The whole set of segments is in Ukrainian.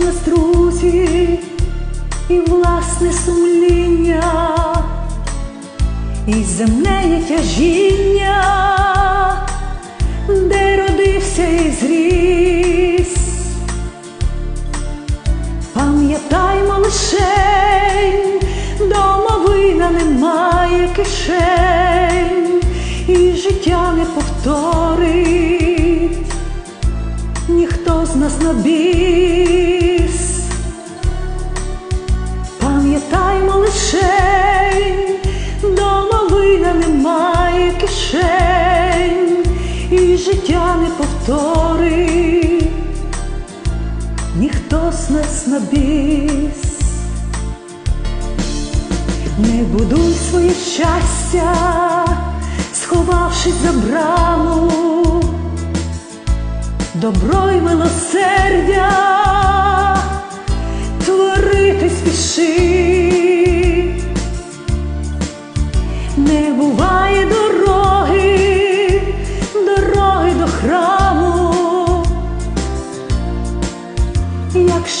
бути і власне сумління, і земне тяжіння, де родився і зріс. Пам'ятаймо лишень, домовина немає кишень, і життя не повторить, ніхто з нас на біс. Повторить ніхто з нас на біс. Не будуй своє щастя, сховавшись за браму, добро й милосердя, творити спіши, не буває дороги, дороги до храму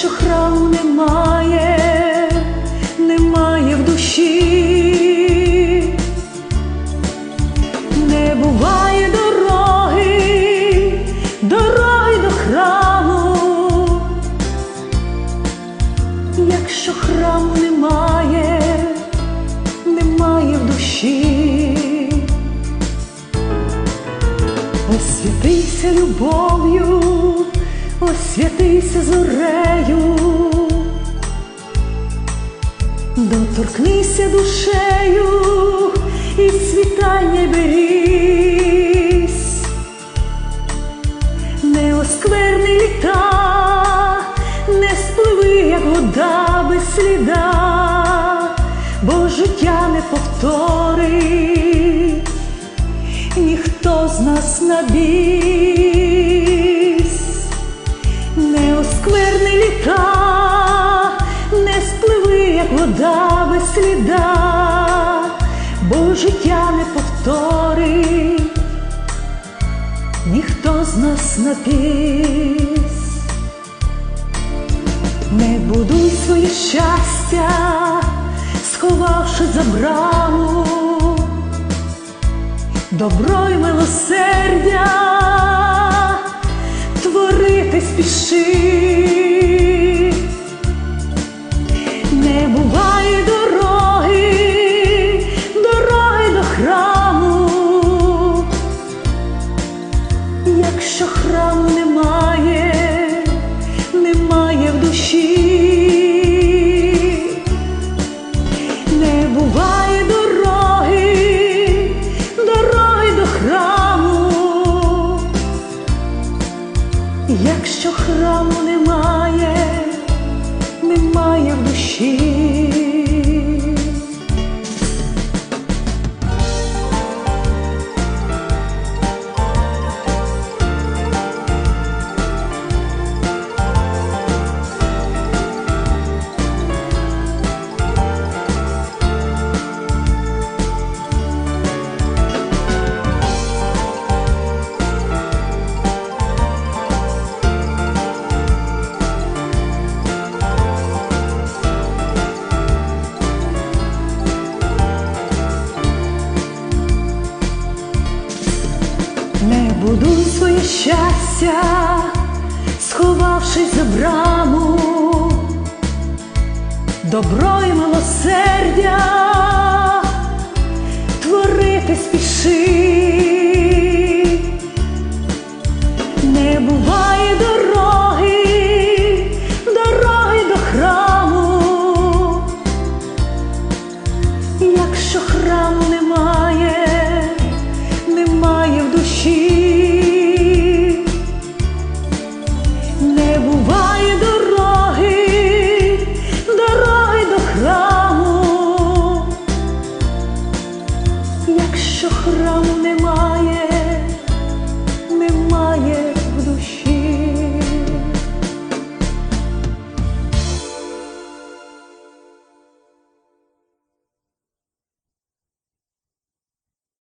якщо храму немає, немає в душі, не буває дороги, дороги до храму, якщо храму немає, немає в душі. Освятися любов'ю, освятися зорею, доторкнися душею і світання берись, не оскверни літа, не спливи, як вода без сліда, бо життя не повторить. Ніхто з нас на сліда, бо життя не повторить, ніхто з нас на біс. Не будуй своє щастя, сховавши за браму добро й милосердя, душі. Не буває дороги, дороги до храму, якщо храму немає, будуй своє щастя, сховавшись за браму, добро й милосердя, творити спіши, не буває дороги,